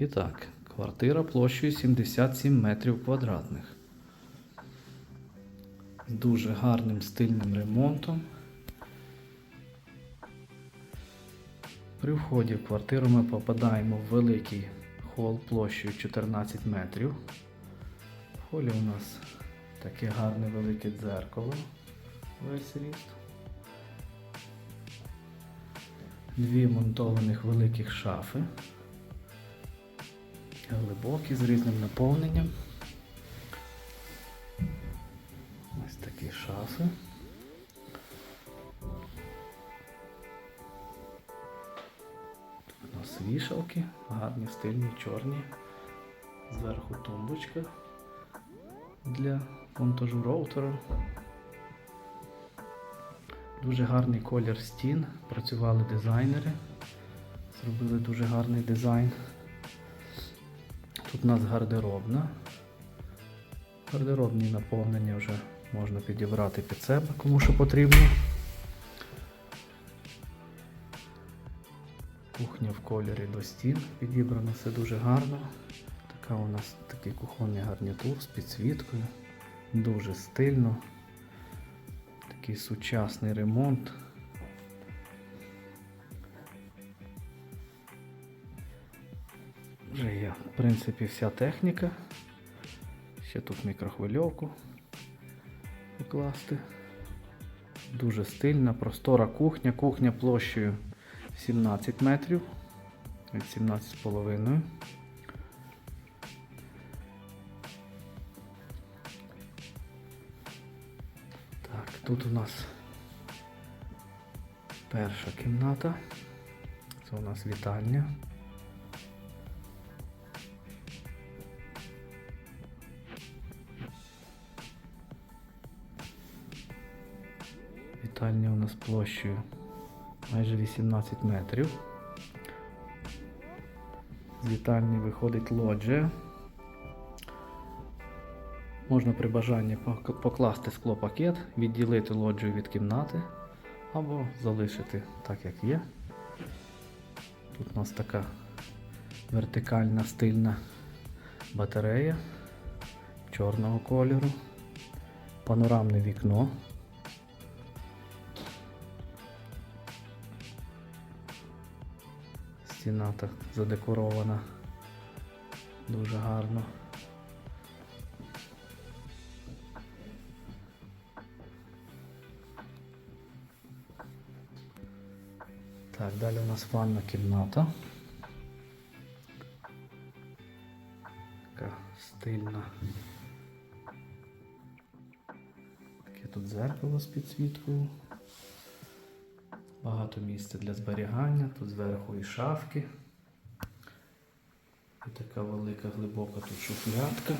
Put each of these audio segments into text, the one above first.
І так, квартира площею 77 метрів квадратних. З дуже гарним стильним ремонтом. При вході в квартиру ми попадаємо в великий хол площею 14 метрів. В холі у нас таке гарне велике дзеркало весь ріст. Дві монтованих великих шафи. Глибокі з різним наповненням. Ось такі шафи. У нас вішалки, гарні, стильні, чорні. Зверху тумбочка для монтажу роутера. Дуже гарний колір стін. Працювали дизайнери. Зробили дуже гарний дизайн. Тут у нас гардеробна. Гардеробні наповнення вже можна підібрати під себе, кому що потрібно. Кухня в кольорі до стін. Підібрано все дуже гарно. Така у нас такий кухонний гарнітур з підсвіткою. Дуже стильно. Такий сучасний ремонт. Вже є, в принципі, вся техніка. Ще тут мікрохвильовку покласти. Дуже стильна, простора кухня. Кухня площею 17 метрів від 17,5. Так, тут у нас перша кімната. Це у нас вітальня. Вітальня у нас площею майже 18 метрів. З вітальні виходить лоджія. Можна при бажанні покласти склопакет, відділити лоджію від кімнати або залишити так, як є. Тут у нас така вертикальна стильна батарея чорного кольору, панорамне вікно. Стіна так задекорована дуже гарно. Так, далі у нас ванна кімната. Така стильна. Таке тут дзеркало з підсвіткою. Багато місця для зберігання, тут зверху і шафки. І така велика глибока тут шуфлядка.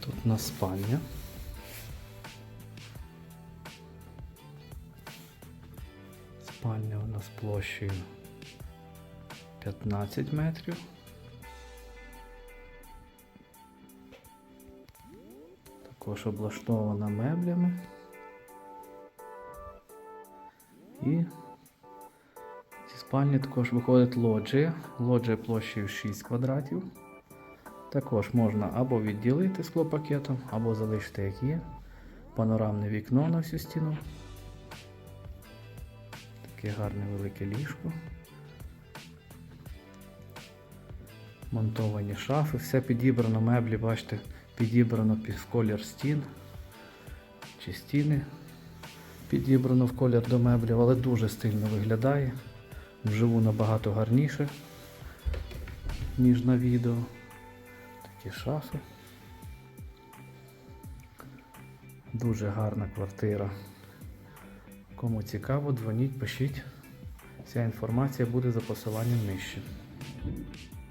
Тут у нас спальня. Спальня у нас площею 15 метрів. Також облаштована меблями. І зі спальні також виходить лоджія. Лоджія площею 6 квадратів. Також можна або відділити склопакетом, або залишити як є. Панорамне вікно на всю стіну. Таке гарне велике ліжко. Монтовані шафи, все підібрано, меблі, бачите, підібрано під колір стін чи стіни. Підібрано в колір до меблів, але дуже стильно виглядає. Вживу набагато гарніше, ніж на відео. Такі шафи. Дуже гарна квартира. Кому цікаво, дзвоніть, пишіть. Вся інформація буде за посиланням нижче.